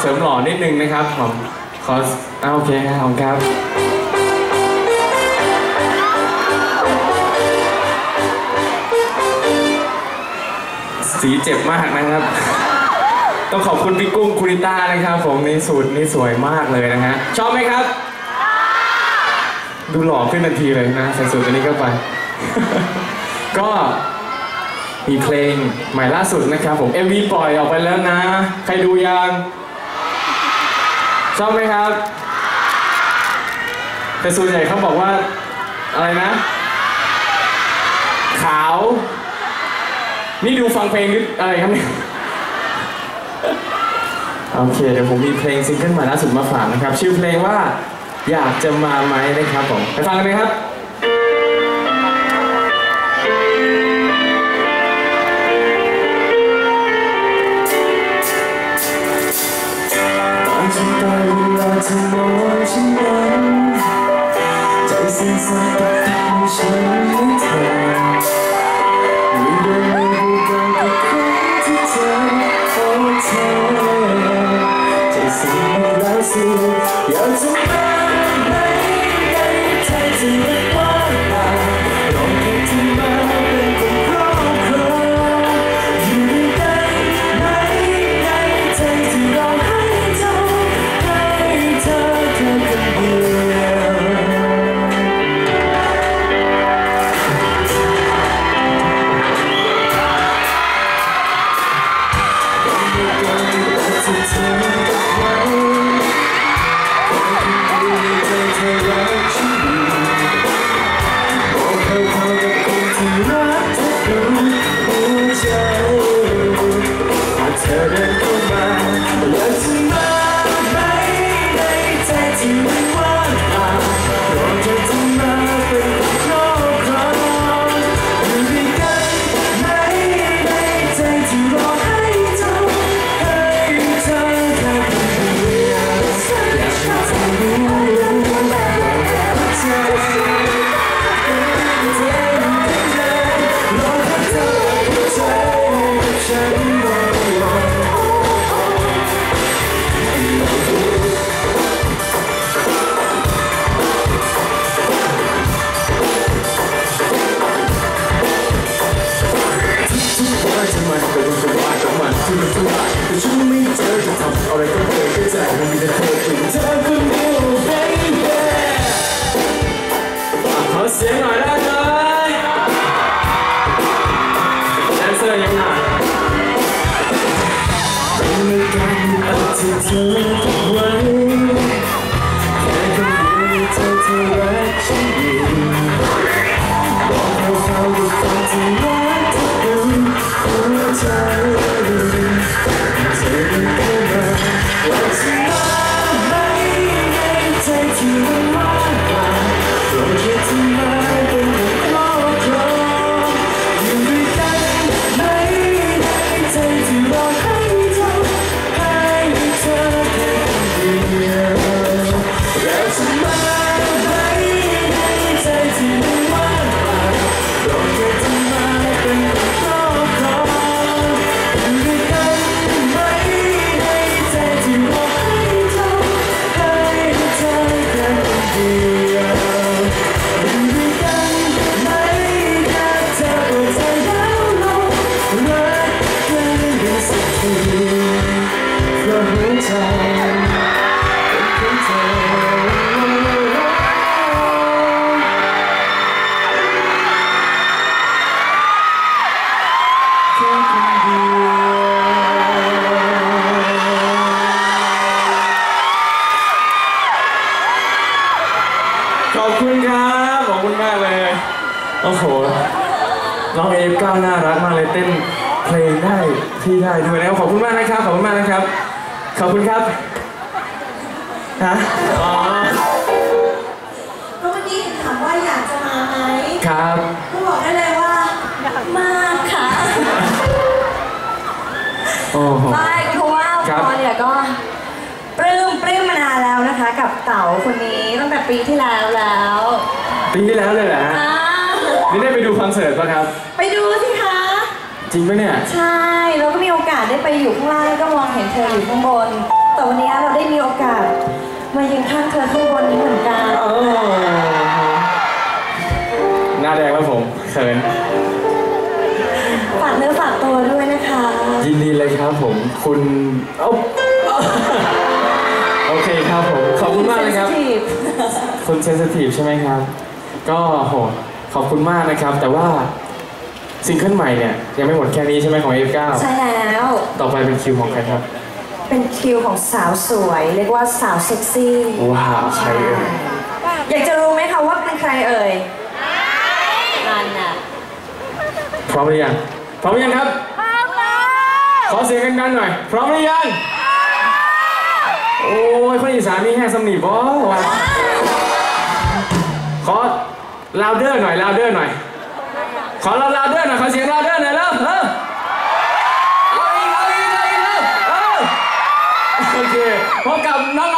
เสริมหล่อนิดนึงนะครับผมขอเอาโอเคครับขอบครับ สีเจ็บมากนะครับ ต้องขอบคุณพี่กุ้งคุณลิต้านะครับผมนี่สูตรนี่สวยมากเลยนะฮะชอบไหมครับ ดูหล่อขึ้นทันทีเลยนะใส่สูตรตัวนี้เข้าไป ก็มีเพลงใหม่ล่าสุดนะครับผม MV ปล่อยออกไปแล้วนะ ใครดูยัง ชอบไหมครับแต่ส่วนใหญ่เขาบอกว่าอะไรนะ ขาว นี่ดูฟังเพลงหรืออะไรครับเนี่ยโอเคเดี๋ยวผมมีเพลงซิงเกิลใหม่ล่าสุดมาฝากนะครับ ชื่อเพลงว่าอยากจะมาไหมนะครับผมไปฟังกันเลยครับ ท กิดขึ้นใจมันมีแต่เธอถึงเธอคนเดียว baby ขอเหัวใจเป็นของเธอขอบคุณครับ ขอบคุณมากเลย โอ้โห น้องเอฟก้าวน่ารักมากเลยเต้นเพลงได้ที่ได้ด้วยนะครับขอบคุณมากนะครับ ขอบคุณมากนะครับ ขอบคุณครับฮะอ๋อก็เมื่อกี้ถามว่าอยากจะมาไหมครับ ก็บอกได้เลยว่า มากค่ะ โอ้โหไม่เพราะว่าครับ พอเนี่ยก็ปลื้มปลื้มมานานแล้วนะคะ กับเต๋าคนนี้ตั้งแต่ปีที่แล้วแล้วปีที่แล้วเลยเหรอฮะอ่านี่ได้ไปดูคอนเสิร์ตป่ะครับ ไปดูสิคะจ ริงปะเนี่ย ใช่แล้วก็มีโอกาสได้ไปอยู่ข้างล่างแล้วก็มองเห็นเธออยู่ข้างบน แต่วันนี้เราได้มีโอกาส มายืนข้างเธอข้างบนนี้เหมือนกันโอ้หน้าแดงแล้วผมเขินฝากเนื้อฝากตัวด้วยนะคะ ยินดีเลยครับผม คุณเอ้าโอเคครับผม ขอบคุณมากเลยครับ Sensitive คุณเซนซิทีฟใช่ไหมครับ ก็โหขอบคุณมากนะครับ แต่ว่า ซิงเกิลใหม่เนี่ยยังไม่หมดแค่นี้ใช่ไหมของ F9 ใช่แล้ว ต่อไปเป็นคิวของใครครับ เป็นคิวของสาวสวย เรียกว่าสาวเซ็กซี่ว้าวใครเอ่ยอยากจะรู้ไหมคะว่าเป็นใครเอ่ยนั่นน่ะพร้อมหรือยังพร้อมหรือยังครับพร้อมแล้วขอเสียงกันๆหน่อย พร้อมหรือยังโอ้ยคนอีสานนี่แห้งสำนีบ่วะขอลาวเดอร์หน่อยลาวเดอร์หน่อย ขอลาลาวเดอร์หน่อยขอเสียงลาเดอร์หน่อยเร็วเออเอาอีกเอาอีกเอาอีกเร็วเออโอเคพบกับน้อง